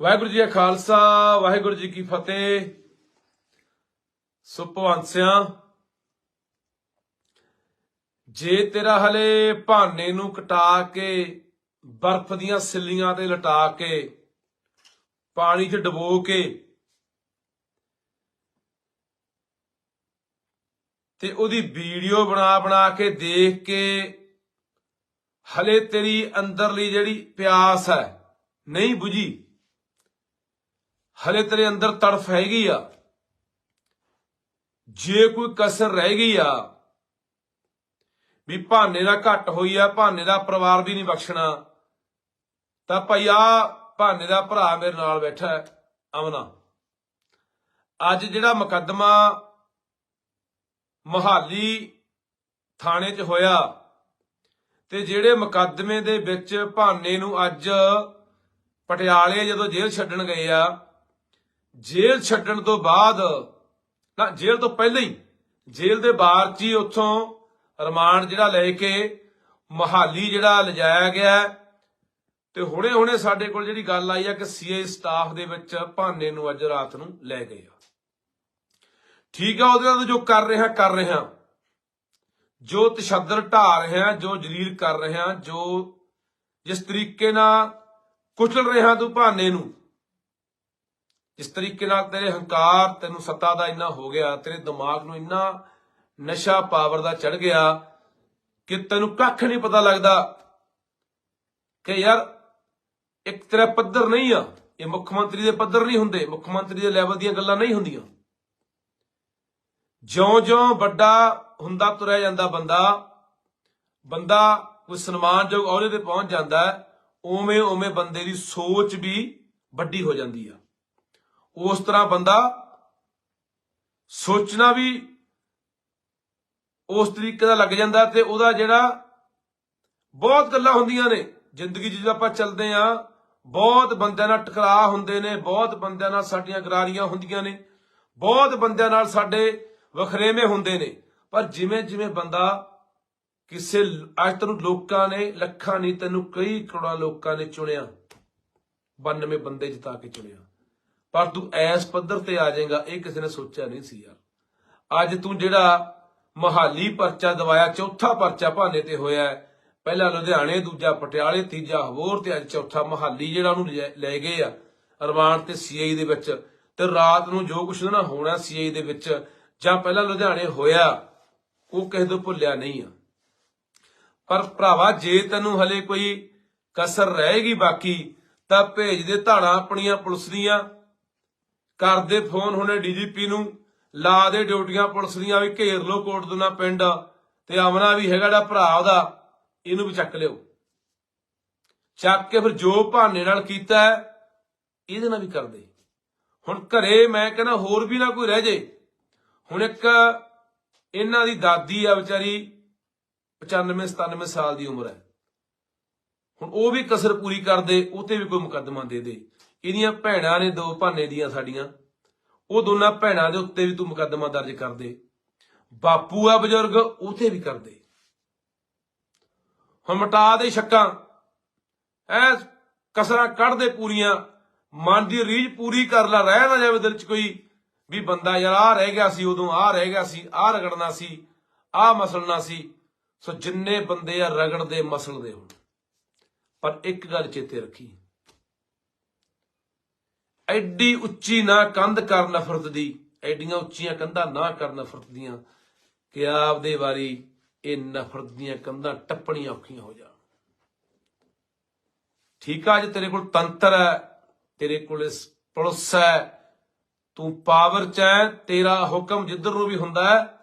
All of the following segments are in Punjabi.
ਵਾਹਿਗੁਰੂ ਜੀ ਕਾ ਖਾਲਸਾ, ਵਾਹਿਗੁਰੂ ਜੀ ਕੀ ਫਤਿਹ। ਸੁਪਵੰਸਿਆਂ ਜੇ ਤੇਰਾ ਹਲੇ ਭਾਨੇ ਨੂੰ ਕਟਾ ਕੇ, ਬਰਫ਼ ਦੀਆਂ ਸਿੱਲੀਆਂ ਤੇ ਲਟਾ ਕੇ, ਪਾਣੀ 'ਚ ਡਬੋ ਕੇ, ਤੇ ਉਹਦੀ ਵੀਡੀਓ ਬਣਾ ਬਣਾ ਕੇ ਦੇਖ ਕੇ, ਹਲੇ ਤੇਰੀ ਅੰਦਰਲੀ ਜਿਹੜੀ ਪਿਆਸ ਹੈ, ਨਹੀਂ 부ਜੀ ਹਲੇ ਤੇਰੇ ਅੰਦਰ ਤੜਫ ਹੈਗੀ ਆ। ਜੇ ਕੋਈ ਕਸਰ ਰਹਿ ਗਈ ਆ, ਵੀ ਭਾਨੇ ਦਾ ਘੱਟ ਹੋਈ ਆ, ਭਾਨੇ ਦਾ ਪਰਿਵਾਰ ਵੀ ਨਹੀਂ ਬਖਸ਼ਣਾ, ਤਾਂ ਭਾਈ ਆ ਭਾਨੇ ਦਾ ਭਰਾ ਮੇਰੇ ਨਾਲ ਬੈਠਾ ਹੈ, ਅਮਨਾ। ਅੱਜ ਜਿਹੜਾ ਮੁਕੱਦਮਾ ਮਹਾਲੀ ਥਾਣੇ 'ਚ ਹੋਇਆ, ਤੇ ਜਿਹੜੇ ਮੁਕੱਦਮੇ ਦੇ ਵਿੱਚ ਭਾਨੇ ਨੂੰ ਅੱਜ ਪਟਿਆਲੇ ਜਦੋਂ ਜੇਲ੍ਹ ਛੱਡਣ ਗਏ ਆ ਜੇਲ੍ਹ ਛੱਡਣ ਤੋਂ ਬਾਅਦ ਨਾ ਜੇਲ੍ਹ ਤੋਂ ਪਹਿਲਾਂ ਹੀ, ਜੇਲ੍ਹ ਦੇ ਬਾਹਰ 'ਚ ਹੀ ਉੱਥੋਂ ਰਿਮਾਂਡ ਜਿਹੜਾ ਲੈ ਕੇ ਮਹਾਲੀ ਜਿਹੜਾ ਲਿਜਾਇਆ ਗਿਆ ਤੇ ਹੁਣੇ ਹੁਣੇ ਸਾਡੇ ਕੋਲ ਜਿਹੜੀ ਗੱਲ ਆਈ ਆ ਕਿ ਸੀਏ ਸਟਾਫ ਦੇ ਵਿੱਚ ਭਾਨੇ ਨੂੰ ਅੱਜ ਰਾਤ ਨੂੰ ਲੈ ਗਏ ਆ। ਠੀਕ ਆ, ਉਹਦੇ ਨਾਲ ਜੋ ਕਰ ਰਿਹਾ ਕਰ ਰਿਹਾ ਜੋ ਤਸ਼ੱਦਦ ਢਾ ਰਿਹਾ ਜੋ ਜਲੀਲ ਕਰ ਰਿਹਾ ਜੋ ਜਿਸ ਤਰੀਕੇ ਨਾਲ ਕੁਚਲ ਰਿਹਾ ਤੂੰ ਭਾਨੇ ਨੂੰ ਜਿਸ ਤਰੀਕੇ ਨਾਲ ਤੇਰੇ ਹੰਕਾਰ ਤੈਨੂੰ ਸੱਤਾ ਦਾ ਇੰਨਾ ਹੋ ਗਿਆ ਤੇਰੇ ਦਿਮਾਗ ਨੂੰ ਇੰਨਾ ਨਸ਼ਾ ਪਾਵਰ ਦਾ ਚੜ ਗਿਆ ਕਿ ਤੈਨੂੰ ਕੱਖ ਨਹੀਂ ਪਤਾ ਲੱਗਦਾ ਕਿ ਯਾਰ ਇੱਕ ਤੇਰਾ ਪੱਧਰ ਨਹੀਂ ਆ। ਇਹ ਮੁੱਖ ਮੰਤਰੀ ਦੇ ਪੱਧਰ ਨਹੀਂ ਹੁੰਦੇ ਮੁੱਖ ਮੰਤਰੀ ਦੇ ਲੈਵਲ ਦੀਆਂ ਗੱਲਾਂ ਨਹੀਂ ਹੁੰਦੀਆਂ। ਜਿਉਂ-ਜਿਉਂ ਵੱਡਾ ਹੁੰਦਾ ਤੁਰਿਆ ਜਾਂਦਾ ਬੰਦਾ ਬੰਦਾ ਕੋਈ ਸਨਮਾਨਯੋਗ ਅਹੁਦੇ ਤੇ ਪਹੁੰਚ ਜਾਂਦਾ ਹੈ, ਉਵੇਂ ਉਵੇਂ ਬੰਦੇ ਦੀ ਸੋਚ ਵੀ ਵੱਡੀ ਹੋ ਜਾਂਦੀ ਆ। ਉਸ ਤਰ੍ਹਾਂ ਬੰਦਾ ਸੋਚਣਾ ਵੀ ਉਸ ਤਰੀਕੇ ਦਾ ਲੱਗ ਜਾਂਦਾ ਤੇ ਉਹਦਾ ਜਿਹੜਾ ਬਹੁਤ ਗੱਲਾਂ ਹੁੰਦੀਆਂ ਨੇ, ਜ਼ਿੰਦਗੀ 'ਚ ਜਦੋਂ ਆਪਾਂ ਚੱਲਦੇ ਆ ਬਹੁਤ ਬੰਦਿਆਂ ਨਾਲ ਟਕਰਾਅ ਹੁੰਦੇ ਨੇ, ਬਹੁਤ ਬੰਦਿਆਂ ਨਾਲ ਸਾਡੀਆਂ ਗਰਾਰੀਆਂ ਹੁੰਦੀਆਂ ਨੇ, ਬਹੁਤ ਬੰਦਿਆਂ ਨਾਲ ਸਾਡੇ ਵਖਰੇਵੇਂ ਹੁੰਦੇ ਨੇ, ਪਰ ਜਿਵੇਂ ਜਿਵੇਂ ਬੰਦਾ ਕਿਸੇ ਅੱਜ ਤੈਨੂੰ ਲੋਕਾਂ ਨੇ ਲੱਖਾਂ ਨਹੀਂ, ਤੈਨੂੰ ਕਈ ਕਰੋੜਾਂ ਲੋਕਾਂ ਨੇ ਚੁਣਿਆ 92 ਬੰਦੇ ਜਿਤਾ ਕੇ ਚੁਣਿਆ। ਪਰ ਤੂੰ ਐਸ ਪੱਧਰ ਤੇ ਆ ਜਾਏਗਾ, ਇਹ ਕਿਸੇ ਨੇ ਸੋਚਿਆ ਨਹੀਂ ਸੀ ਯਾਰ ਅੱਜ ਤੂੰ ਜਿਹੜਾ ਮਹਾਲੀ ਪਰਚਾ ਦਵਾਇਆ, ਚੌਥਾ ਪਰਚਾ ਭਾਨੇ ਤੇ ਹੋਇਆ ਹੈ। ਪਹਿਲਾ ਲੁਧਿਆਣੇ, ਦੂਜਾ ਪਟਿਆਲੇ, ਤੀਜਾ ਹੋਰ ਤੇ ਅੱਜ ਚੌਥਾ ਮਹਾਲੀ ਜਿਹੜਾ ਉਹਨੂੰ ਲੈ- ਗਏ ਆ, ਅਰਮਾਨ ਤੇ ਸੀਆਈ ਦੇ ਵਿੱਚ ਤੇ ਰਾਤ ਨੂੰ ਜੋ ਕੁਛ ਨਾ ਹੋਣਾ ਸੀਆਈ ਦੇ ਵਿੱਚ, ਜਾਂ ਪਹਿਲਾਂ ਲੁਧਿਆਣੇ ਹੋਇਆ, ਉਹ ਕਿਸੇ ਤੋਂ ਭੁੱਲਿਆ ਨਹੀਂ ਆ ਪਰ ਭਰਾਵਾ, ਜੇ ਤੈਨੂੰ ਹਲੇ ਕੋਈ ਕਸਰ ਰਹੇਗੀ ਬਾਕੀ, ਤਾਂ ਭੇਜ ਦੇ ਧਾਣਾ ਆਪਣੀਆਂ ਪੁਲਿਸ ਦੀਆਂ ਕਰਦੇ ਫੋਨ ਹੁਣੇ ਡੀਜੀਪੀ ਨੂੰ, ਲਾ ਦੇ ਡਿਊਟੀਆਂ ਪੁਲਿਸ ਦੀਆਂ ਵੀ ਘੇਰ ਲੋ ਕੋਟ ਦੁਨਾ ਪਿੰਡ। ਤੇ ਅਮਨਾ ਵੀ ਹੈਗਾ ਜਿਹੜਾ ਭਰਾ ਉਹਦਾ, ਇਹਨੂੰ ਵੀ ਚੱਕ ਲਿਓ। ਚੱਕ ਕੇ ਫਿਰ ਜੋ ਭਾਨੇ ਨਾਲ ਕੀਤਾ, ਇਹਦੇ ਨਾਲ ਵੀ ਕਰਦੇ ਹੁਣ ਘਰੇ ਮੈਂ ਕਹਿੰਦਾ ਹੋਰ ਵੀ ਨਾ ਕੋਈ ਰਹਿ ਜੇ। ਹੁਣ ਇੱਕ ਇਹਨਾਂ ਦੀ ਦਾਦੀ ਆ ਵਿਚਾਰੀ 95 97 ਸਾਲ ਦੀ ਉਮਰ ਹੈ। ਹੁਣ ਉਹ ਵੀ ਕਸਰ ਪੂਰੀ ਕਰਦੇ ਉਹ ਤੇ ਵੀ ਕੋਈ ਮੁਕੱਦਮਾ ਦੇ ਦੇ। ਇਹਦੀਆਂ ਭੈਣਾਂ ਨੇ ਦੋ ਭਾਨੇ ਦੀਆਂ ਸਾਡੀਆਂ। ਉਹ ਦੋਨਾਂ ਭੈਣਾਂ ਦੇ ਉੱਤੇ ਵੀ ਤੂੰ ਮੁਕੱਦਮਾ ਦਰਜ ਕਰ ਦੇ ਬਾਪੂ ਆ ਬਜ਼ੁਰਗ ਉਹ ਤੇ ਵੀ ਕਰ ਦੇ ਹੁਣ ਮਟਾ ਦੇ ਸ਼ੱਕਾਂ ਐ ਕਸਰਾਂ ਕੱਢ ਦੇ ਪੂਰੀਆਂ। ਮਨ ਦੀ ਰੀਝ ਪੂਰੀ ਕਰ ਲੈ, ਰਹਿ ਨਾ ਜਾਵੇ ਦਿਲ 'ਚ ਕੋਈ ਵੀ ਬੰਦਾ, ਯਾਰ ਆ ਰਹਿ ਗਿਆ ਸੀ ਉਦੋਂ ਆ ਰਹਿ ਗਿਆ ਸੀ ਆ ਰਗੜਨਾ ਸੀ ਆ ਮਸਲਣਾ ਸੀ। ਸੋ ਜਿੰਨੇ ਬੰਦੇ ਆ ਰਗੜਦੇ, ਮਸਲਦੇ ਹੁਣ। ਪਰ ਇੱਕ ਗੱਲ ਚੇਤੇ ਰੱਖੀ। ਐਡੀ ਉੱਚੀ ਨਾ ਕੰਧ ਕਰ ਨਫ਼ਰਤ ਦੀ, ਐਡੀਆਂ ਉੱਚੀਆਂ ਕੰਧਾਂ ਨਾ ਕਰ ਨਫ਼ਰਤ ਦੀਆਂ, ਕਿ ਆਪਦੇ ਵਾਰੀ ਇਹ ਨਫ਼ਰਤ ਦੀਆਂ ਕੰਧਾਂ ਟੱਪਣੀਆਂ ਔਖੀਆਂ ਹੋ ਜਾਣ। ਠੀਕ ਆ, ਅੱਜ ਤੇਰੇ ਕੋਲ ਤੰਤਰ ਹੈ, ਤੇਰੇ ਕੋਲ ਇਸ ਪੁਲਿਸ ਹੈ, ਤੂੰ ਪਾਵਰ ਚ ਹੈ, ਤੇਰਾ ਹੁਕਮ ਜਿੱਧਰ ਨੂੰ ਵੀ ਹੁੰਦਾ ਹੈ,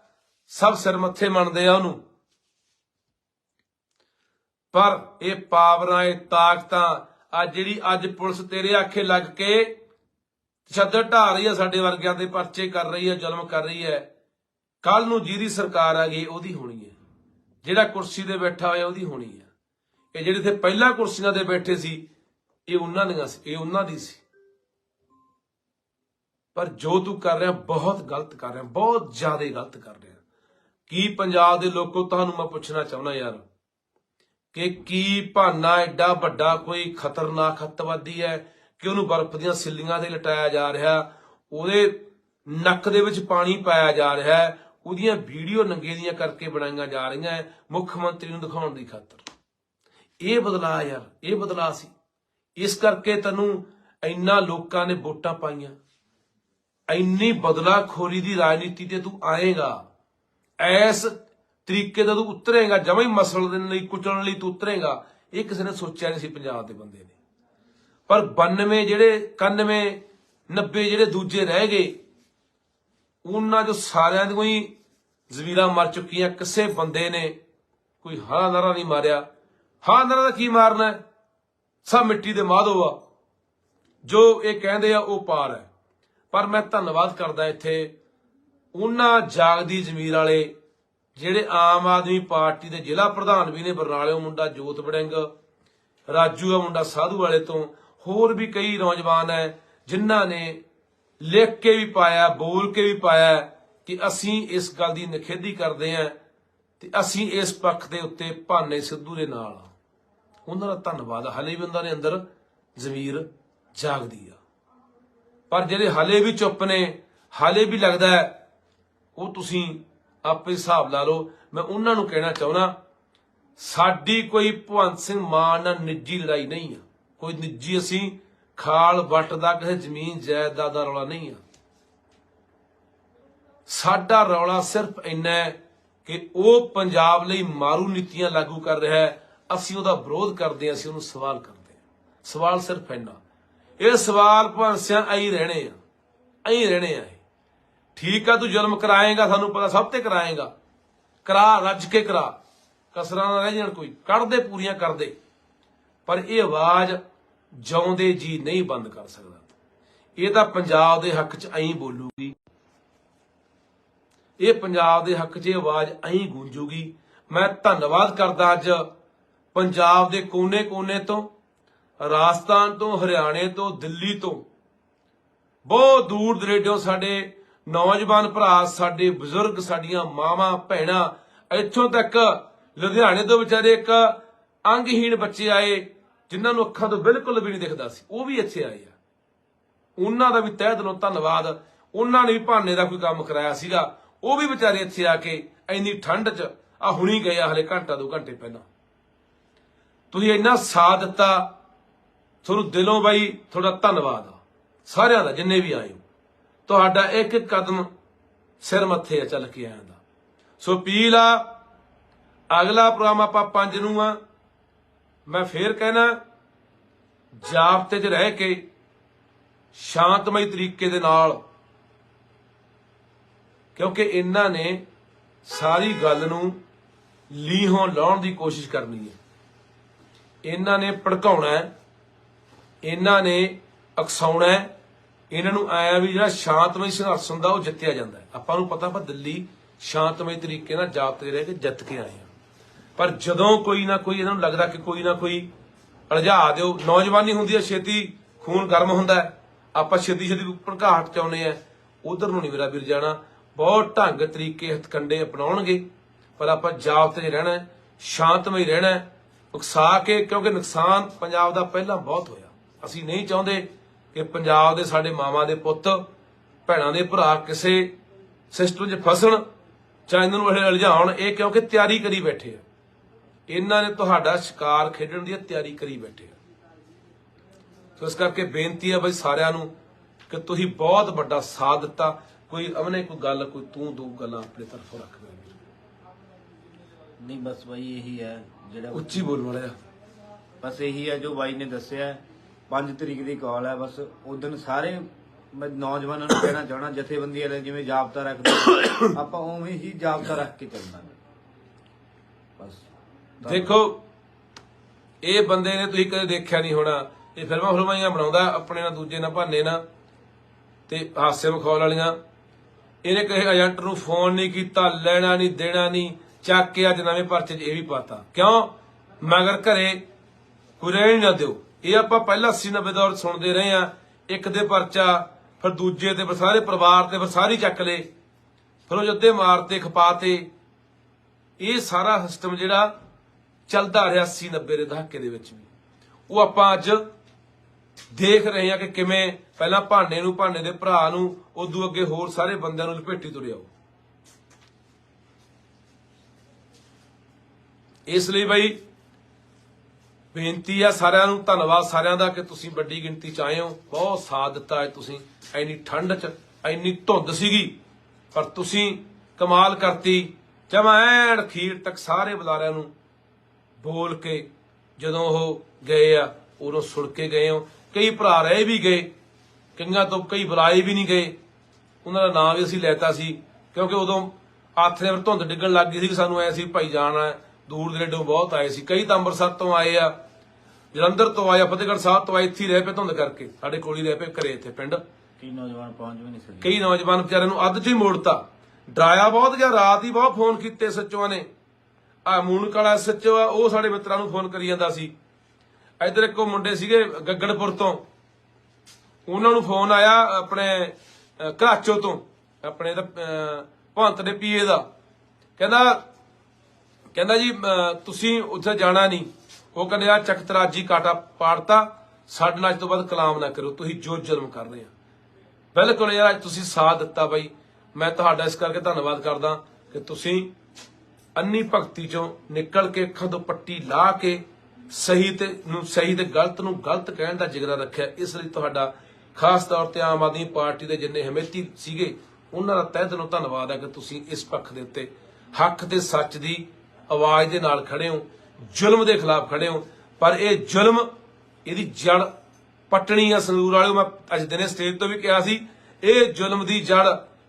ਸਭ ਸਿਰ ਮੱਥੇ ਮੰਨਦੇ ਆ ਉਹਨੂੰ। ਪਰ ਇਹ ਪਾਵਰਾਂ, ਇਹ ਤਾਕਤਾਂ, ਆ ਜਿਹੜੀ ਅੱਜ ਪੁਲਿਸ ਤੇਰੇ ਆਖੇ ਲੱਗ ਕੇ ਤਸ਼ੱਦਦ ਢਾ ਰਹੀ ਹੈ ਸਾਡੇ ਵਰਗਿਆਂ ਦੇ ਪਰਚੇ ਕਰ ਰਹੀ ਹੈ ਜ਼ੁਲਮ ਕਰ ਰਹੀ ਹੈ ਕੱਲ ਨੂੰ ਜਿਹਦੀ ਸਰਕਾਰ ਆ ਗਈ, ਉਹਦੀ ਹੋਣੀ ਹੈ ਜਿਹੜਾ ਕੁਰਸੀ ਤੇ ਬੈਠਾ ਹੋਇਆ, ਉਹਦੀ ਹੋਣੀ ਹੈ ਇਹ ਜਿਹੜੇ ਇੱਥੇ ਪਹਿਲਾਂ ਕੁਰਸੀਆਂ ਤੇ ਬੈਠੇ ਸੀ, ਇਹ ਉਹਨਾਂ ਦੀਆਂ ਸੀ, ਇਹ ਉਹਨਾਂ ਦੀ ਸੀ। ਪਰ ਜੋ ਤੂੰ ਕਰ ਰਿਹਾ, ਬਹੁਤ ਗਲਤ ਕਰ ਰਿਹਾ, ਬਹੁਤ ਜ਼ਿਆਦਾ ਗਲਤ ਕਰ ਰਿਹਾ। ਕੀ ਪੰਜਾਬ ਦੇ ਲੋਕੋ, ਤੁਹਾਨੂੰ ਮੈਂ ਪੁੱਛਣਾ ਚਾਹੁੰਦਾ ਯਾਰ, ਕਿ ਕੀ ਭਾਨਾ ਐਡਾ ਵੱਡਾ ਕੋਈ ਖਤਰਨਾਕ ਹੱਤਵਾਦੀ ਹੈ ਕਿ ਉਹਨੂੰ ਬਰਫ਼ ਦੀਆਂ ਸਿੱਲੀਆਂ ਤੇ ਲਟਾਇਆ ਜਾ ਰਿਹਾ, ਉਹਦੇ ਨੱਕ ਦੇ ਵਿੱਚ ਪਾਣੀ ਪਾਇਆ ਜਾ ਰਿਹਾ ਹੈ ਉਹਦੀਆਂ ਵੀਡੀਓ ਨੰਗੇ ਦੀਆਂ ਕਰਕੇ ਬਣਾਈਆਂ ਜਾ ਰਹੀਆਂ, ਮੁੱਖ ਮੰਤਰੀ ਨੂੰ ਦਿਖਾਉਣ ਦੀ ਖਾਤਰ। ਇਹ ਬਦਲਾ ਯਾਰ, ਇਹ ਬਦਲਾ ਸੀ। ਇਸ ਕਰਕੇ ਤੈਨੂੰ ਇੰਨਾ ਲੋਕਾਂ ਨੇ ਵੋਟਾਂ ਪਾਈਆਂ। ਇੰਨੀ ਬਦਲਾਖੋਰੀ ਦੀ ਰਾਜਨੀਤੀ ਤੇ ਤੂੰ ਆਏਗਾ। ਐਸ ਤਰੀਕੇ ਦਾ ਤੂੰ ਉਤਰੇਗਾ, ਜਮਾਂ ਹੀ ਮਸਲ ਦੇ ਲਈ, ਕੁਚਲਣ ਲਈ ਤੂੰ ਉਤਰੇਗਾ। ਇਹ ਕਿਸੇ ਨੇ ਸੋਚਿਆ ਨਹੀਂ ਸੀ ਪੰਜਾਬ ਦੇ ਬੰਦੇ ਨੇ। ਪਰ 92 ਜਿਹੜੇ 91 90 ਜਿਹੜੇ ਦੂਜੇ ਰਹਿ ਗਏ, ਉਹਨਾਂ ਜੋ ਸਾਰਿਆਂ ਦੀ ਕੋਈ ਜ਼ਮੀਰਾਂ ਮਰ ਚੁੱਕੀਆਂ, ਕਿਸੇ ਬੰਦੇ ਨੇ ਕੋਈ ਹਾਂ ਨਾਰਾ ਨਹੀਂ ਮਾਰਿਆ। ਹਾਂ ਨਾਰਾ ਦਾ ਕੀ ਮਾਰਨਾ ਸਭ ਮਿੱਟੀ ਦੇ ਮਾਧੋ ਆ। ਜੋ ਇਹ ਕਹਿੰਦੇ ਆ, ਉਹ ਪਾਰ ਹੈ। ਪਰ ਮੈਂ ਧੰਨਵਾਦ ਕਰਦਾ ਇੱਥੇ, ਉਹਨਾਂ ਜਾਗਦੀ ਜ਼ਮੀਰ ਵਾਲੇ, ਜਿਹੜੇ ਆਮ ਆਦਮੀ ਪਾਰਟੀ ਦੇ ਜ਼ਿਲ੍ਹਾ ਪ੍ਰਧਾਨ ਵੀ ਨੇ ਬਰਨਾਲਿਓ ਮੁੰਡਾ ਜੋਤ ਬੜਿੰਗ ਰਾਜੂ ਆ ਮੁੰਡਾ ਸਾਧੂ ਵਾਲੇ ਤੋਂ। ਹੋਰ ਵੀ ਕਈ ਨੌਜਵਾਨ ਹੈ ਜਿਨ੍ਹਾਂ ਨੇ ਲਿਖ ਕੇ ਵੀ ਪਾਇਆ, ਬੋਲ ਕੇ ਵੀ ਪਾਇਆ ਕਿ ਅਸੀਂ ਇਸ ਗੱਲ ਦੀ ਨਿਖੇਧੀ ਕਰਦੇ ਹਾਂ ਤੇ ਅਸੀਂ ਇਸ ਪੱਖ ਦੇ ਉੱਤੇ ਭਾਨੇ ਸਿੱਧੂ ਦੇ ਨਾਲ ਆ ਉਹਨਾਂ ਦਾ ਧੰਨਵਾਦ ਹਲੇ ਵੀ ਉਹਨਾਂ ਦੇ ਅੰਦਰ ਜ਼ਮੀਰ ਜਾਗਦੀ ਆ। ਪਰ ਜਿਹੜੇ ਹਲੇ ਵੀ ਚੁੱਪ ਨੇ, ਹਲੇ ਵੀ ਲੱਗਦਾ ਉਹ ਤੁਸੀਂ ਆਪੇ ਹਿਸਾਬ ਲਾ ਲਓ। ਮੈਂ ਉਹਨਾਂ ਨੂੰ ਕਹਿਣਾ ਚਾਹੁੰਦਾ, ਸਾਡੀ ਕੋਈ ਭਗਵੰਤ ਸਿੰਘ ਮਾਨ ਨਾਲ ਨਿੱਜੀ ਲੜਾਈ ਨਹੀਂ ਆ। ਕੋਈ ਨਿੱਜੀ ਅਸੀਂ ਖਾਲ ਵੱਟ ਦਾ ਕਿਸੇ ਜ਼ਮੀਨ ਜਾਇਦਾਦ ਦਾ ਰੌਲਾ ਨਹੀਂ ਆ। ਸਾਡਾ ਰੌਲਾ ਸਿਰਫ ਇੰਨਾ ਹੈ ਕਿ ਉਹ ਪੰਜਾਬ ਲਈ ਮਾਰੂ ਨੀਤੀਆਂ ਲਾਗੂ ਕਰ ਰਿਹਾ ਹੈ, ਅਸੀਂ ਉਹਦਾ ਵਿਰੋਧ ਕਰਦੇ ਹਾਂ, ਅਸੀਂ ਉਹਨੂੰ ਸਵਾਲ ਕਰਦੇ ਹਾਂ। ਸਵਾਲ ਸਿਰਫ ਇੰਨਾ। ਇਹ ਸਵਾਲ ਭਾਂਸਿਆਂ ਆਈ ਰਹਿਣੇ ਆ ਆਈ ਰਹਿਣੇ ਆ ਇਹ। ਠੀਕ ਆ, ਤੂੰ ਜ਼ੁਲਮ ਕਰਾਏਗਾ, ਸਾਨੂੰ ਪਤਾ ਸਭ ਤੇ ਕਰਾਏਗਾ। ਕਰਾ, ਰੱਜ ਕੇ ਕਰਾ। ਕਸਰਾਂ ਨਾ ਰਹਿ ਜਾਣ ਕੋਈ ਕੱਢਦੇ ਪੂਰੀਆਂ ਕਰਦੇ ਪਰ ਇਹ ਆਵਾਜ਼ ਜਿਉਂਦੇ ਜੀ ਨਹੀਂ ਬੰਦ ਕਰ ਸਕਦਾ। ਇਹ ਤਾਂ ਪੰਜਾਬ ਦੇ ਹੱਕ 'ਚ ਐਂ ਬੋਲੂਗੀ। ਇਹ ਪੰਜਾਬ ਦੇ ਹੱਕ 'ਚ ਇਹ ਆਵਾਜ਼ ਐਂ ਗੂੰਜੂਗੀ। ਮੈਂ ਧੰਨਵਾਦ ਕਰਦਾ ਅੱਜ ਪੰਜਾਬ ਦੇ ਕੋਨੇ-ਕੋਨੇ ਤੋਂ, ਰਾਜਸਥਾਨ ਤੋਂ, ਹਰਿਆਣੇ ਤੋਂ, ਦਿੱਲੀ ਤੋਂ। ਬਹੁਤ ਦੂਰ ਦਰੇਡੋਂ ਸਾਡੇ, ਨੌਜਵਾਨ ਭਰਾ, ਸਾਡੇ ਬਜ਼ੁਰਗ, ਸਾਡੀਆਂ ਮਾਵਾਂ, ਭੈਣਾਂ, ਇੱਥੋਂ ਤੱਕ ਲੁਧਿਆਣੇ ਤੋਂ ਵਿਚਾਰੇ ਇੱਕ ਅੰਗਹੀਣ ਬੱਚੇ ਆਏ। ਜਿਨ੍ਹਾਂ ਨੂੰ ਅੱਖਾਂ ਤੋਂ ਬਿਲਕੁਲ ਵੀ ਨਹੀਂ ਦਿਖਦਾ ਸੀ, ਉਹ ਵੀ ਇੱਥੇ ਆਏ ਆ। ਉਹਨਾਂ ਦਾ ਵੀ ਤਹਿ ਦਿਲੋਂ ਧੰਨਵਾਦ। ਉਹਨਾਂ ਨੇ ਵੀ ਭਾਨੇ ਦਾ ਕੋਈ ਕੰਮ ਕਰਾਇਆ ਸੀਗਾ। ਉਹ ਵੀ ਵਿਚਾਰੇ ਇੱਥੇ ਆ ਕੇ ਇੰਨੀ ਠੰਡ 'ਚ ਆ ਹੁਣੀ ਗਏ ਆ ਹਲੇ ਘੰਟਾ ਦੋ ਘੰਟੇ ਪਹਿਲਾਂ। ਤੁਸੀਂ ਇੰਨਾ ਸਾਥ ਦਿੱਤਾ, ਤੁਹਾਨੂੰ ਦਿਲੋਂ ਬਾਈ ਤੁਹਾਡਾ ਧੰਨਵਾਦ। ਆ ਸਾਰਿਆਂ ਦਾ, ਜਿੰਨੇ ਵੀ ਆਏ ਹੋ। ਤੁਹਾਡਾ ਇੱਕ ਇੱਕ ਕਦਮ ਸਿਰ ਮੱਥੇ ਆ ਚੱਲ ਕੇ ਆਇਆ ਦਾ। ਸੋ ਅਪੀਲ ਆ, ਅਗਲਾ ਪ੍ਰੋਗਰਾਮ ਆਪਾਂ ਪੰਜ ਨੂੰ ਆ। ਮੈਂ ਫੇਰ ਕਹਿਣਾ ਜਾਬਤੇ 'ਚ ਰਹਿ ਕੇ, ਸ਼ਾਂਤਮਈ ਤਰੀਕੇ ਦੇ ਨਾਲ, ਕਿਉਂਕਿ ਇਹਨਾਂ ਨੇ ਸਾਰੀ ਗੱਲ ਨੂੰ ਲੀਹੋਂ ਲਾਉਣ ਦੀ ਕੋਸ਼ਿਸ਼ ਕਰਨੀ ਹੈ। ਇਹਨਾਂ ਨੇ ਭੜਕਾਉਣਾ ਇਹਨਾਂ ਨੇ ਅਕਸਾਉਣਾ ਇਹਨਾਂ ਨੂੰ ਆਇਆ ਵੀ ਜਿਹੜਾ ਸ਼ਾਂਤਮਈ ਸੰਘਰਸ਼ ਹੁੰਦਾ ਉਹ ਜਿੱਤਿਆ ਜਾਂਦਾ ਆਪਾਂ ਨੂੰ ਪਤਾ ਆਪਾਂ ਦਿੱਲੀ ਸ਼ਾਂਤਮਈ ਤਰੀਕੇ ਨਾਲ ਜਾਬਤੇ ਰਹਿ ਕੇ ਜਿੱਤ ਕੇ ਆਏ ਹਾਂ। ਪਰ ਜਦੋਂ ਕੋਈ ਨਾ ਕੋਈ ਇਹਨਾਂ ਨੂੰ ਲੱਗਦਾ ਕਿ ਕੋਈ ਨਾ ਕੋਈ ਅਲਝਾ ਦਿਓ, ਨੌਜਵਾਨੀ ਹੁੰਦੀ ਹੈ, ਛੇਤੀ ਖੂਨ ਗਰਮ ਹੁੰਦਾ ਹੈ। ਆਪਾਂ ਛੇਤੀ ਛੇਤੀ ਭੜਕਾਹਟ ਚਾਉਨੇ ਆ ਉਧਰ ਨੂੰ ਨਹੀਂ ਮੇਰਾ ਵੀਰ ਜਾਣਾ। ਬਹੁਤ ਢੰਗ ਤਰੀਕੇ ਹਥਕੰਡੇ ਅਪਣਾਉਣਗੇ, ਪਰ ਆਪਾਂ ਜਾਬਤੇ 'ਚ ਰਹਿਣਾ, ਸ਼ਾਂਤਮਈ ਰਹਿਣਾ ਉਕਸਾ ਕੇ, ਕਿਉਂਕਿ ਨੁਕਸਾਨ ਪੰਜਾਬ ਦਾ ਪਹਿਲਾਂ ਬਹੁਤ ਹੋਇਆ। ਅਸੀਂ ਨਹੀਂ ਚਾਹੁੰਦੇ ਕਿ ਪੰਜਾਬ ਦੇ ਸਾਡੇ ਮਾਵਾਂ ਦੇ ਪੁੱਤ, ਭੈਣਾਂ ਦੇ ਭਰਾ ਕਿਸੇ ਸਿਸਟਮ 'ਚ ਫਸਣ ਜਾਂ ਇਹਨਾਂ ਨੂੰ ਇਹ ਉਲਝਾਉਣ ਇਹ ਕਿਉਂਕਿ ਤਿਆਰੀ ਕਰੀ ਬੈਠੇ ਆ। ਇਹਨਾਂ ਨੇ ਤੁਹਾਡਾ ਸ਼ਿਕਾਰ ਖੇਡਣ ਦੀ ਤਿਆਰੀ ਕਰੀ ਬੈਠੇ ਆ। ਸੋ ਇਸ ਕਰਕੇ ਬੇਨਤੀ ਹੈ ਬਈ ਸਾਰਿਆਂ ਨੂੰ ਕਿ ਤੁਸੀਂ ਬਹੁਤ ਵੱਡਾ ਸਾਥ ਦਿੱਤਾ। ਕੋਈ ਅਮਨੇ ਕੋਈ ਗੱਲ ਕੋਈ ਤੂੰ ਦੋ ਗੱਲਾਂ ਆਪਣੇ ਤਰਫੋਂ ਰੱਖ ਮੇਰੇ। ਨਹੀਂ ਬਸ ਬਾਈ ਇਹੀ ਹੈ ਜਿਹੜਾ ਉੱਚੀ ਬੋਲ ਵਾਲਿਆ ਬਸ ਇਹੀ ਹੈ ਜੋ ਬਾਈ ਨੇ ਦੱਸਿਆ। 5 ਤਰੀਕ ਦੀ ਕਾਲ ਹੈ ਬਸ ਉਦੋਂ ਸਾਰੇ ਮੈਂ ਨੌਜਵਾਨਾਂ ਨੂੰ ਕਹਿਣਾ ਚਾਹਣਾ ਜਥੇਬੰਦੀ ਵਾਲੇ ਜਿਵੇਂ ਜਾਬਤਾ ਰੱਖਦੇ ਆਪਾਂ ਉਵੇਂ ਹੀ ਜਾਬਤਾ ਰੱਖ ਕੇ ਚੱਲਣਾ। ਬਸ। ਦੇਖੋ, ਇਹ ਬੰਦੇ ਨੇ ਤੁਸੀਂ ਕਦੇ ਦੇਖਿਆ ਨਹੀਂ ਹੋਣਾ। ਇਹ ਫਿਲਮਾਂ ਫਿਲਮਾਂ ਬਣਾਉਂਦਾ, ਆਪਣੇ ਨਾਲ ਦੂਜੇ ਨਾਲ ਭਾਨੇ ਨਾਲ ਤੇ ਹਾਸੇ ਮਖੌਲ ਵਾਲੀਆਂ। ਇਹਨੇ ਕਿਸੇ ਏਜੰਟ ਨੂੰ ਫੋਨ ਨਹੀਂ ਕੀਤਾ, ਲੈਣਾ ਨਹੀਂ, ਦੇਣਾ ਨਹੀਂ। ਚੱਕ ਕੇ ਅੱਜ ਨਵੇਂ ਪਰਚੇ 'ਚ ਇਹ ਵੀ ਪਾਤਾ। ਕਿਉਂ? ਮਗਰ ਘਰੇ ਕੋਈ ਰਹਿਣ ਨਾ ਦਿਓ। ਇਹ ਆਪਾਂ ਪਹਿਲਾਂ 80 90 ਦੌਰ ਸੁਣਦੇ ਰਹੇ ਆ ਇੱਕ ਦੇ ਪਰਚਾ, ਫਿਰ ਦੂਜੇ ਤੇ, ਫਿਰ ਸਾਰੇ ਪਰਿਵਾਰ ਤੇ, ਫਿਰ ਸਾਰੀ ਚੱਕ ਲਏ ਫਿਰ ਉਹ ਜੱਦੇ ਮਾਰਤੇ, ਖਪਾਤੇ। ਇਹ ਸਾਰਾ ਸਿਸਟਮ ਜਿਹੜਾ ਚੱਲਦਾ ਰਿਹਾ 80 90 ਦੇ ਦਹਾਕੇ ਦੇ ਵਿੱਚ ਵੀ। ਉਹ ਆਪਾਂ ਅੱਜ ਦੇਖ ਰਹੇ ਹਾਂ ਕਿ ਕਿਵੇਂ ਪਹਿਲਾਂ ਭਾਨੇ ਨੂੰ ਭਾਨੇ ਦੇ ਭਰਾ ਨੂੰ, ਉਦੋਂ ਅੱਗੇ ਹੋਰ ਸਾਰੇ ਬੰਦਿਆਂ ਨੂੰ ਲਪੇਟੀ ਤੁਰਿਆ ਉਹ। ਇਸ ਲਈ ਬਈ ਬੇਨਤੀ ਆ ਸਾਰਿਆਂ ਨੂੰ, ਧੰਨਵਾਦ ਸਾਰਿਆਂ ਦਾ ਕਿ ਤੁਸੀਂ ਵੱਡੀ ਗਿਣਤੀ ਚ ਆਏ ਹੋ। ਬਹੁਤ ਸਾਥ ਦਿੱਤਾ ਹੈ ਤੁਸੀਂ। ਐਨੀ ਠੰਡ ਚ ਐਨੀ ਧੁੰਦ ਸੀਗੀ, ਪਰ ਤੁਸੀਂ ਕਮਾਲ ਕਰਤੀ। ਜਮਾ ਐਨ ਅਖੀਰ ਤੱਕ ਸਾਰੇ ਬੁਲਾਰਿਆਂ ਨੂੰ ਬੋਲ ਕੇ ਜਦੋਂ ਉਹ ਗਏ ਆ ਉਦੋਂ ਸੁਣ ਕੇ ਗਏ ਹੋ। ਕਈ ਭਰਾ ਰਹੇ ਵੀ ਗਏ ਕਈਆਂ ਤੋਂ ਕਈ ਬੁਲਾਏ ਵੀ ਨਹੀਂ ਗਏ। ਉਹਨਾਂ ਦਾ ਨਾਮ ਵੀ ਅਸੀਂ ਲੈਤਾ ਸੀ ਕਿਉਂਕਿ ਉਦੋਂ ਆਥਰੇ ਵਰ ਧੁੰਦ ਡਿੱਗਣ ਲੱਗ ਗਈ ਸੀ ਕਿ ਸਾਨੂੰ ਐ ਸੀ ਭਾਈ ਜਾਣਾ ਦੂਰ ਦਰੇਡੋਂ ਬਹੁਤ ਆਏ ਸੀ। ਕਈ ਤਾਂ ਅੰਮ੍ਰਿਤਸਰ ਤੋਂ ਆਏ ਆ ਜਲੰਧਰ ਤੋਂ ਆਏ ਆ ਫਤਿਹਗੜ੍ਹ ਸਾਹਿਬ ਤੋਂ ਆਏ ਇੱਥੇ ਰਹਿ ਪਏ ਧੁੰਦ ਕਰਕੇ। ਸਾਡੇ ਕੋਲ ਹੀ ਰਹਿ ਪਏ ਘਰੇ ਇੱਥੇ ਪਿੰਡ। ਕੀ ਨੌਜਵਾਨ ਪਹੁੰਚ ਵੀ ਨਹੀਂ ਸਕੇ। ਕਈ ਨੌਜਵਾਨ ਵਿਚਾਰਿਆਂ ਨੂੰ ਅੱਧ 'ਚ ਹੀ ਮੋੜਤਾ। ਡਰਾਇਆ ਬਹੁਤ ਗਿਆ ਰਾਤ ਹੀ ਬਹੁਤ ਫੋਨ ਕੀਤੇ ਸੱਚੋਆਂ ਨੇ। ਆ ਮੂਨਕ ਵਾਲਾ ਸੱਚੋ ਆ ਉਹ ਸਾਡੇ ਮਿੱਤਰਾਂ ਨੂੰ ਫੋਨ ਕਰੀ ਜਾਂਦਾ ਸੀ। ਇੱਧਰ ਇੱਕ ਉਹ ਮੁੰਡੇ ਸੀਗੇ ਗੱਗੜਪੁਰ ਤੋਂ। ਉਹਨਾਂ ਨੂੰ ਫੋਨ ਆਇਆ ਆਪਣੇ ਅਹ, ਘਰਾਚੋ ਤੋਂ ਆਪਣੇ ਦਾ ਭੰਤ ਦੇ ਪੀਏ ਦਾ। ਕਹਿੰਦਾ ਕਹਿੰਦਾ ਜੀ ਤੁਸੀਂ ਉੱਥੇ ਜਾਣਾ ਨਹੀਂ। ਉਹ ਕਹਿੰਦੇ ਆ ਚਕਤਰਾਜੀ ਕਾਟਾ ਪਾੜਤਾ ਸਾਡੇ ਨਾਲ ਅੱਜ ਤੋਂ ਬਾਅਦ ਕਲਾਮ ਨਾ ਕਰੋ ਤੁਸੀਂ ਜੋ ਜਨਮ ਕਰ ਰਹੇ ਆ। ਬਿਲਕੁਲ ਯਾਰ ਅੱਜ ਤੁਸੀਂ ਸਾਥ ਦਿੱਤਾ ਬਾਈ। ਮੈਂ ਤੁਹਾਡਾ ਇਸ ਕਰਕੇ ਧੰਨਵਾਦ ਕਰਦਾ ਕਿ ਤੁਸੀਂ ਅੰਨੀ ਭਗਤੀ ਚੋਂ ਨਿਕਲ ਕੇ ਅੱਖਾਂ ਤੋਂ ਪੱਟੀ ਲਾ ਕੇ ਸਹੀ ਤੇ ਨੂੰ ਸਹੀ ਤੇ ਗਲਤ ਨੂੰ ਗਲਤ ਕਹਿਣ ਦਾ ਜਿਗਰਾ ਰੱਖਿਆ। ਇਸ ਲਈ ਤੁਹਾਡਾ ਖਾਸ ਤੌਰ ਤੇ ਆਮ ਆਦਮੀ ਪਾਰਟੀ ਦੇ ਜਿੰਨੇ ਹਮੇਤੀ ਸੀਗੇ ਉਹਨਾਂ ਦਾ ਤਹਿ ਦਿਲੋਂ ਧੰਨਵਾਦ ਹੈ ਕਿ ਤੁਸੀਂ ਇਸ ਪੱਖ ਦੇ ਉੱਤੇ ਹੱਕ ਤੇ ਸੱਚ ਦੀ ਆਵਾਜ਼ ਦੇ ਨਾਲ ਖੜੇ ਹੋ ਜ਼ੁਲਮ ਦੇ ਖਿਲਾਫ ਖੜੇ ਹੋ। ਪਰ ਇਹ ਜ਼ੁਲਮ ਇਹਦੀ ਜੜ ਪਟਣੀ ਆ ਸੰਗਰੂਰ ਵਾਲਿਓ ਮੈਂ ਅੱਜ ਦਿਨੇ ਸਟੇਜ ਤੋਂ ਵੀ ਕਿਹਾ ਸੀ ਇਹ ਜ਼ੁਲਮ ਦੀ ਜੜ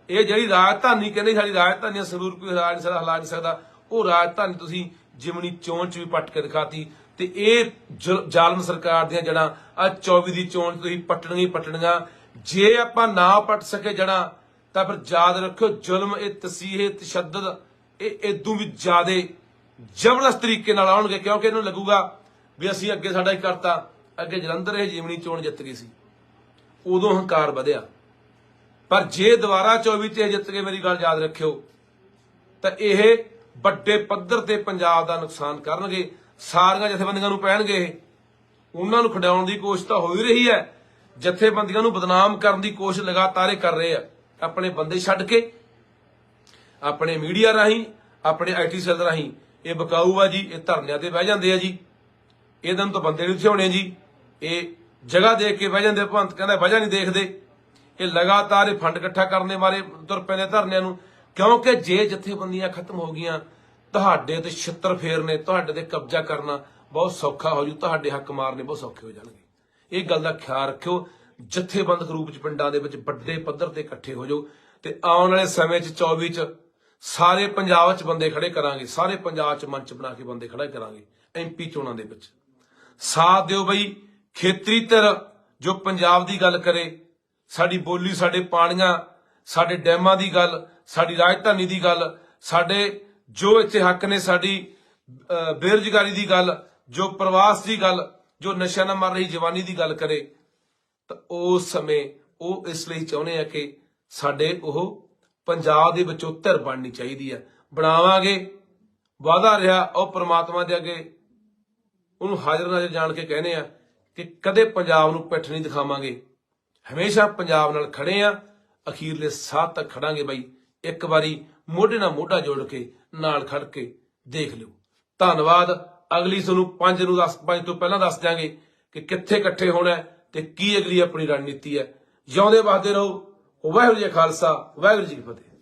ਇਹ ਜਿਹੜੀ ਰਾਜਧਾਨੀ ਕਹਿੰਦੇ ਸਾਡੀ ਰਾਜਧਾਨੀ ਆ, ਸੰਗਰੂਰ ਕੋਈ ਹਲਾ ਨਹੀਂ ਸਕਦਾ ਹਲਾ ਨਹੀਂ ਸਕਦਾ। ਉਹ ਰਾਜਧਾਨੀ ਤੁਸੀਂ ਜਿਮਣੀ ਚੋਣ ਚ ਵੀ ਪੱਟ ਕੇ ਦਿਖਾਤੀ ਤੇ ਇਹ ਜ਼ੁਲ- ਜ਼ਾਲਮ ਸਰਕਾਰ ਦੀਆਂ ਜੜਾਂ ਆ 24 ਦੀ ਚੋਣ ਤੁਸੀਂ ਪੱਟਣੀਆਂ ਹੀ ਪੱਟਣੀਆਂ ਜੇ ਆਪਾਂ ਨਾ ਪੱਟ ਸਕੇ ਜੜਾਂ, ਤਾਂ ਫਿਰ ਯਾਦ ਰੱਖਿਓ ਜ਼ੁਲਮ ਇਹ ਤਸੀਹੇ, ਤਸ਼ੱਦਦ, ਇਹ ਇਦੋਂ ਵੀ ਜ਼ਿਆਦੇ ਜ਼ਬਰਦਸਤ ਤਰੀਕੇ ਨਾਲ ਆਉਣਗੇ ਕਿਉਂਕਿ ਇਹਨੂੰ ਲੱਗੂਗਾ ਵੀ ਅਸੀਂ ਅੱਗੇ ਸਾਡਾ ਹੀ ਕਰਤਾ, ਅੱਗੇ ਜਲੰਧਰ ਇਹ ਜਿਮਣੀ ਚੋਣ ਜਿੱਤ ਗਈ ਸੀ। ਉਦੋਂ ਹੰਕਾਰ ਵਧਿਆ। ਪਰ ਜੇ ਦੁਬਾਰਾ 24 ਤੇ ਇਹ ਜਿੱਤ ਕੇ ਮੇਰੀ ਗੱਲ ਯਾਦ ਰੱਖਿਓ। ਤਾਂ ਇਹ ਵੱਡੇ ਪੱਧਰ ਤੇ ਪੰਜਾਬ ਦਾ ਨੁਕਸਾਨ ਕਰਨਗੇ, ਸਾਰੀਆਂ ਜਥੇਬੰਦੀਆਂ ਨੂੰ ਪੈਣਗੇ ਉਹਨਾਂ ਨੂੰ ਖਡਾਉਣ ਦੀ ਕੋਸ਼ਿਸ਼ ਤਾਂ ਹੋ ਹੀ ਰਹੀ ਹੈ। ਜਥੇਬੰਦੀਆਂ ਨੂੰ ਬਦਨਾਮ ਕਰਨ ਦੀ ਕੋਸ਼ਿਸ਼ ਲਗਾਤਾਰ ਇਹ ਕਰ ਰਹੇ ਆ। ਆਪਣੇ ਬੰਦੇ ਛੱਡ ਕੇ, ਆਪਣੇ ਮੀਡੀਆ ਰਾਹੀਂ, ਆਪਣੇ ਆਈਟੀ ਸੈੱਲ ਰਾਹੀਂ। ਇਹ ਬਕਾਊ ਆ ਜੀ, ਇਹ ਧਰਨਿਆਂ ਤੇ ਬਹਿ ਜਾਂਦੇ ਆ ਜੀ। ਇਹਨਾਂ ਤੋਂ ਬੰਦੇ ਨਹੀਂ ਥਿਆਉਣੇ ਜੀ। ਇਹ ਜਗ੍ਹਾ ਦੇਖ ਕੇ ਬਹਿ ਜਾਂਦੇ ਭੰਤ ਕਹਿੰਦਾ ਵਜ੍ਹਾ ਨਹੀਂ ਦੇਖਦੇ। ਇਹ ਲਗਾਤਾਰ ਇਹ ਫੰਡ ਇਕੱਠਾ ਕਰਨ ਦੇ ਮਾਰੇ, ਤੁਰ ਪੈਂਦੇ ਧਰਨਿਆਂ ਨੂੰ। ਕਿਉਂਕਿ ਜੇ ਜਥੇਬੰਦੀਆਂ ਖਤਮ ਹੋ ਗਈਆਂ, ਤੁਹਾਡੇ ਤੇ ਛਿੱਤਰ ਫੇਰਨੇ ਤੁਹਾਡੇ ਤੇ ਕਬਜ਼ਾ ਕਰਨਾ ਬਹੁਤ ਸੌਖਾ ਹੋ ਜੂ, ਤੁਹਾਡੇ ਹੱਕ ਮਾਰਨੇ ਬਹੁਤ ਸੌਖੇ ਹੋ ਜਾਣਗੇ। ਇਹ ਗੱਲ ਦਾ ਖਿਆਲ ਰੱਖਿਓ, ਜਥੇਬੰਦਕ ਰੂਪ ਚ ਪਿੰਡਾਂ ਦੇ ਵਿੱਚ ਵੱਡੇ ਪੱਧਰ ਤੇ ਇਕੱਠੇ ਹੋ ਜਾਓ ਤੇ ਆਉਣ ਵਾਲੇ ਸਮੇਂ ਚ 24 ਚ ਸਾਰੇ ਪੰਜਾਬ ਚ ਬੰਦੇ ਖੜੇ ਕਰਾਂਗੇ, ਸਾਰੇ ਪੰਜਾਬ ਚ ਮੰਚ ਬਣਾ ਕੇ ਬੰਦੇ ਖੜਾ ਕਰਾਂਗੇ ਐਮਪੀ ਚੋਣਾਂ ਦੇ ਵਿੱਚ। ਸਾਥ ਦਿਓ ਬਈ, ਖੇਤਰੀ ਧਿਰ ਜੋ ਪੰਜਾਬ ਦੀ ਗੱਲ ਕਰੇ, ਸਾਡੀ ਬੋਲੀ, ਸਾਡੇ ਪਾਣੀਆਂ, ਸਾਡੇ ਡੈਮਾਂ ਦੀ ਗੱਲ ਸਾਡੀ ਰਾਜਧਾਨੀ ਦੀ ਗੱਲ, ਸਾਡੇ ਜੋ ਇੱਥੇ ਹੱਕ ਨੇ ਸਾਡੀ ਬੇਰੁਜ਼ਗਾਰੀ ਦੀ ਗੱਲ, ਜੋ ਪ੍ਰਵਾਸ ਦੀ ਗੱਲ, ਜੋ ਨਸ਼ਾ ਨਾਲ ਮਰ ਰਹੀ ਜਵਾਨੀ ਦੀ ਗੱਲ ਕਰੇ, ਤਾਂ ਉਸ ਸਮੇਂ ਉਹ ਇਸ ਲਈ ਚਾਹੁੰਦੇ ਆ ਕਿ ਸਾਡੇ ਉਹ ਪੰਜਾਬ ਦੇ ਵਿੱਚੋਂ ਧਿਰ ਬਣਨੀ ਚਾਹੀਦੀ ਆ। ਬਣਾਵਾਂਗੇ ਵਾਦਾ ਰਿਹਾ, ਉਹ ਪ੍ਰਮਾਤਮਾ ਦੇ ਅੱਗੇ ਉਹਨੂੰ ਹਾਜ਼ਰ ਨਾਜ਼ਰ ਜਾਣ ਕੇ ਕਹਿੰਦੇ ਆ ਕਿ ਕਦੇ ਪੰਜਾਬ ਨੂੰ ਪਿੱਠ ਨਹੀਂ ਦਿਖਾਵਾਂਗੇ। ਹਮੇਸ਼ਾ ਪੰਜਾਬ ਨਾਲ ਖੜੇ ਆ, ਅਖੀਰਲੇ ਸਾਹ ਤੱਕ ਖੜਾਂਗੇ ਬਾਈ। ਇੱਕ ਵਾਰੀ ਮੋਢੇ ਨਾਲ ਮੋਢਾ ਜੋੜ ਕੇ, ਨਾਲ ਖੜ ਕੇ ਦੇਖ ਲਿਓ। ਧੰਨਵਾਦ। ਅਗਲੀ ਤੁਹਾਨੂੰ 5 ਨੂੰ 10 5 ਤੋਂ ਪਹਿਲਾਂ ਦੱਸ ਦਿਆਂਗੇ ਕਿ ਕਿੱਥੇ ਇਕੱਠੇ ਹੋਣਾ ਹੈ ਤੇ ਕੀ ਅਗਲੀ ਆਪਣੀ ਰਣਨੀਤੀ ਹੈ। ਜਿਉਂਦੇ ਵਾਦੇ ਰਹੋ। ਵਾਹਿਗੁਰੂ ਜੀ ਖਾਲਸਾ, ਵਾਹਿਗੁਰੂ ਜੀ ਕੀ ਫਤਿਹ।